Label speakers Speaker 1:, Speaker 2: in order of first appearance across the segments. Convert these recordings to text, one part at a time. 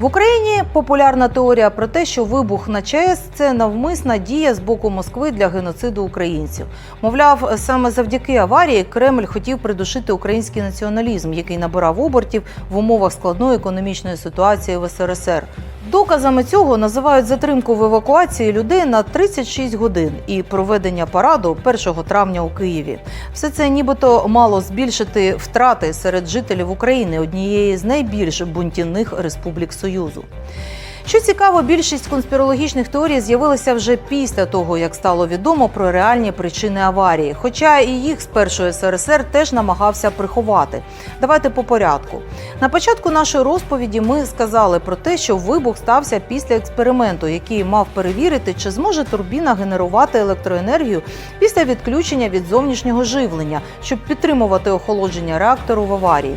Speaker 1: В Україні популярна теорія про те, що вибух на ЧАЕС це навмисна дія з боку Москви для геноциду українців. Мовляв, саме завдяки аварії Кремль хотів придушити український націоналізм, який набирав обертів в умовах складної економічної ситуації в СРСР. Доказами цього називають затримку в евакуації людей на 36 годин і проведення параду 1 травня у Києві. Все це нібито мало збільшити втрати серед жителів України, однієї з найбільш бунтівних республік Союзу. Що цікаво, більшість конспірологічних теорій з'явилися вже після того, як стало відомо про реальні причини аварії. Хоча і їх спершу СРСР теж намагався приховати. Давайте по порядку. На початку нашої розповіді ми сказали про те, що вибух стався після експерименту, який мав перевірити, чи зможе турбіна генерувати електроенергію після відключення від зовнішнього живлення, щоб підтримувати охолодження реактору в аварії.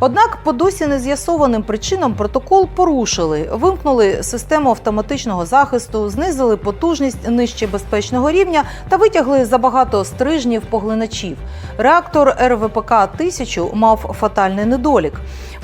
Speaker 1: Однак по досі не з'ясованим причинам протокол порушили, вимкнули систему автоматичного захисту, знизили потужність нижче безпечного рівня та витягли забагато стрижнів поглиначів. Реактор РВПК 1000 мав фатальний недолік.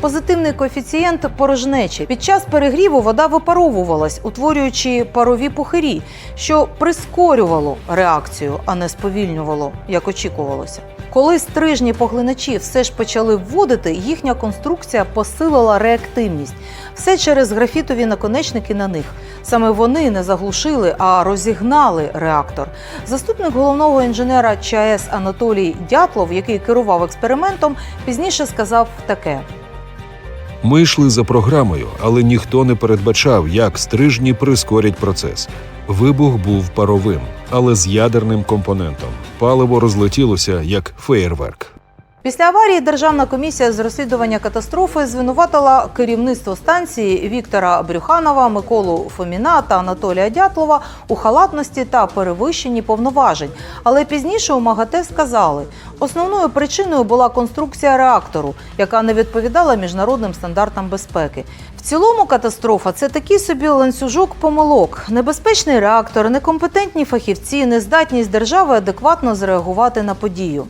Speaker 1: Позитивний коефіцієнт порожнечі. Під час перегріву вода випаровувалась, утворюючи парові пухирі, що прискорювало реакцію, а не сповільнювало, як очікувалося. Коли стрижні поглиначі все ж почали вводити, їхня конструкція посилила реактивність. Все через графітові наконечники на них. Саме вони не заглушили, а розігнали реактор. Заступник головного інженера ЧАЕС Анатолій Дятлов, який керував експериментом, пізніше сказав таке.
Speaker 2: Ми йшли за програмою, але ніхто не передбачав, як стрижні прискорять процес. Вибух був паровим, але з ядерним компонентом. Паливо розлетілося як феєрверк.
Speaker 1: Після аварії Державна комісія з розслідування катастрофи звинуватила керівництво станції Віктора Брюханова, Миколу Фоміна та Анатолія Дятлова у халатності та перевищенні повноважень. Але пізніше у МАГАТЕ сказали, основною причиною була конструкція реактору, яка не відповідала міжнародним стандартам безпеки. В цілому катастрофа це такий собі ланцюжок помилок, небезпечний реактор, некомпетентні фахівці, нездатність держави адекватно зреагувати на подію.